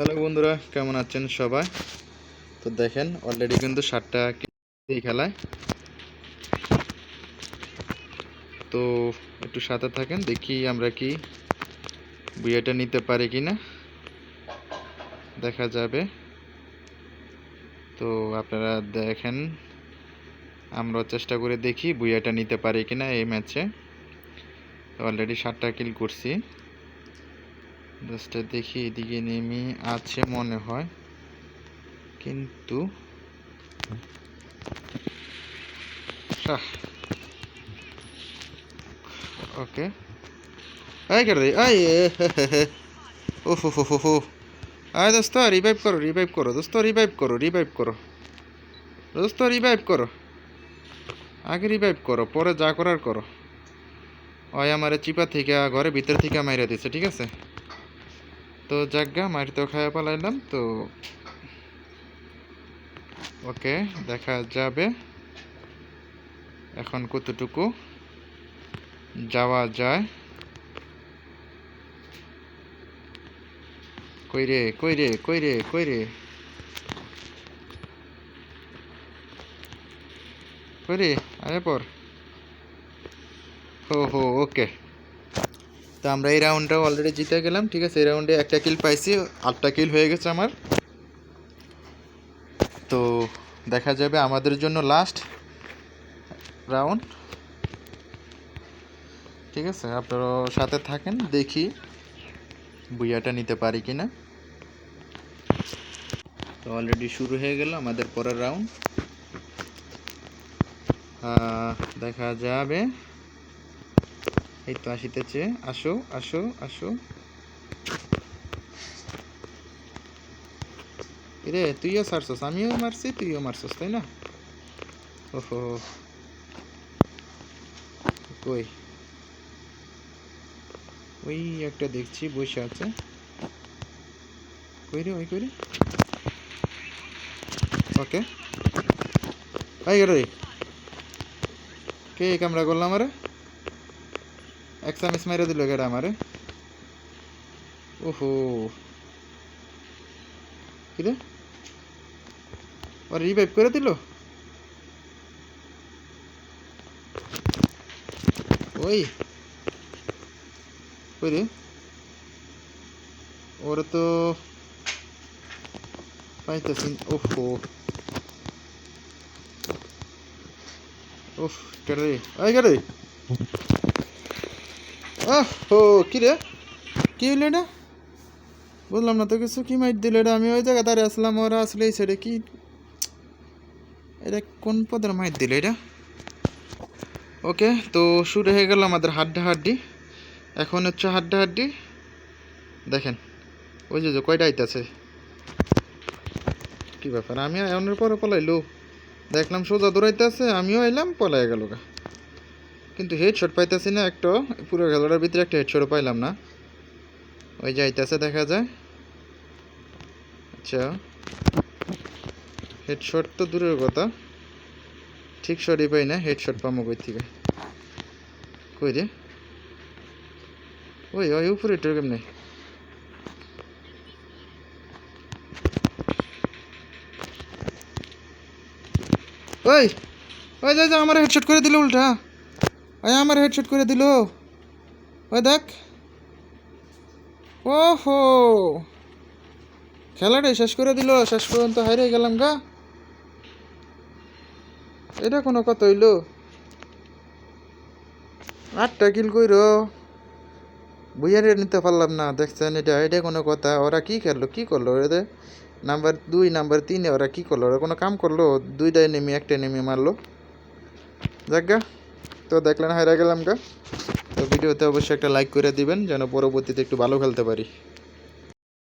Hello বন্ধুরা, কেমন আছেন সবাই? তো দেখেন অলরেডি কিন্তু সাতটা এই খেলায়। তো একটু সাথে থাকেন, দেখি আমরা কি বুয়েটা নিতে পারি কি না দেখা যাবে। তো আপনারা দেখেন আমরা চেষ্টা করে দেখি বুয়াটা নিতে পারি কি না এই ম্যাচে। অলরেডি সাতটা কিল করছি। জাস্টটা দেখি এদিকে নেমে আছে মনে হয়। কিন্তু ওকে আয় কেন রে? আয় ওফ ওফ ওফ ওফ আয় দোস্ত রিভাইভ করো রিভাইভ করো। দোস্ত রিভাইভ করো রিভাইভ করো। দোস্ত রিভাইভ করো। আগে রিভাইভ করো, পরে যা করার করো। ওই আমার চিপা থেকে ঘরে ভিতর থেকে মাইরা দিছে, ঠিক আছে? তো জাগা মাটিতেও খাইয়া পালাইলাম, তো ওকে, দেখা যাবে। এখন কতটুকু যাওয়া যায়? কই রে কই রে কই রে কই রে কই রে আরে পর। হো হো, ওকে। তো আমরা এই রাউন্ডটাও অলরেডি জিতে গেলাম, ঠিক আছে? এই রাউন্ডে একটা কিল পাইছি, আটটা কিল হয়ে গেছে আমার। তো দেখা যাবে আমাদের জন্য লাস্ট রাউন্ড ঠিক আছে? আপনারা সাথে থাকেন, দেখি বুইয়াটা নিতে পারি কি না তো অলরেডি শুরু হয়ে গেল আমাদের পরের রাউন্ড দেখা যাবে। এই তো আসিতেছে। আসো আসো আসো। রে তুইও সারছস আমিও মারছি, তুইও মারছস, তাই না? ওহো। কই? ওই একটা দেখছি, বসে আছে। কই রে, ওই কই রে? ওকে। আই রে। কে কামড়া করলাম আরে একটা মিস মাইরা দিল গেটা আমারে ওহো কিরে ওর রিভাইভ করে দিল ওই ওই রে ওরা তো পাইতেছি ওহো উফ কেটে রে ওই কেটে ওহো কি রে? কি হইল এটা? বুঝলাম না তো কিছু কি মাইট দিল এটা। আমি ওই জায়গা দাঁড়িয়ে আসলাম, ওরা আসলে সাইডে কি? এটা কোন পদের মাইট দিল এটা? ওকে, তো শুরু হয়ে গেল আমাদের হাড্ডা হাড্ডি এখন হচ্ছে হাড্ডা হাড্ডি দেখেন, ওই যে কয়টা আইতাছে কি ব্যাপার, আমি এমনের পরে পলাইলো। দেখলাম সোজা দৌড়াইতেছে আমিও এলাম পলাই গেল গা। কিন্তু হেডশট পাইতেছি না, একটা পুরো খেলাটার ভিতরে একটা হেডশটও পাইলাম না। ওই যাইতেছে দেখা যায়। আচ্ছা। হেডশট তো দূরের কথা। ঠিক শটই পাই না হেডশট পামো কই থেকে? কই রে? ওই ওই উপরে একটু কেমনে? ওই ওই যা আমার হেডশট করে দিল উল্টা। ওই আমার হেডশট করে দিল। ওই দেখ। ওহো। খেলাটাই শেষ করে দিল, শেষ পর্যন্ত হারিয়ে গেলাম গা। এটা কোনো কত হইল? আটটা কিল কইর। বুইয়ারে নিতে পারলাম না, দেখছেন এটা এটা কোনো কথা। ওরা কি খেললো, কি করল ওদের নাম্বার দুই, নাম্বার তিনে ওরা কি করল? ওরা কোনো কাম করল? দুইটাই নেমে একটা নেমে মারলো। যাক গা। তো দেখলেন হাইরা গেলাম গা। তো ভিডিওতে অবশ্যই একটা লাইক করে দিবেন, যেন পরবর্তীতে একটু ভালো খেলতে পারি।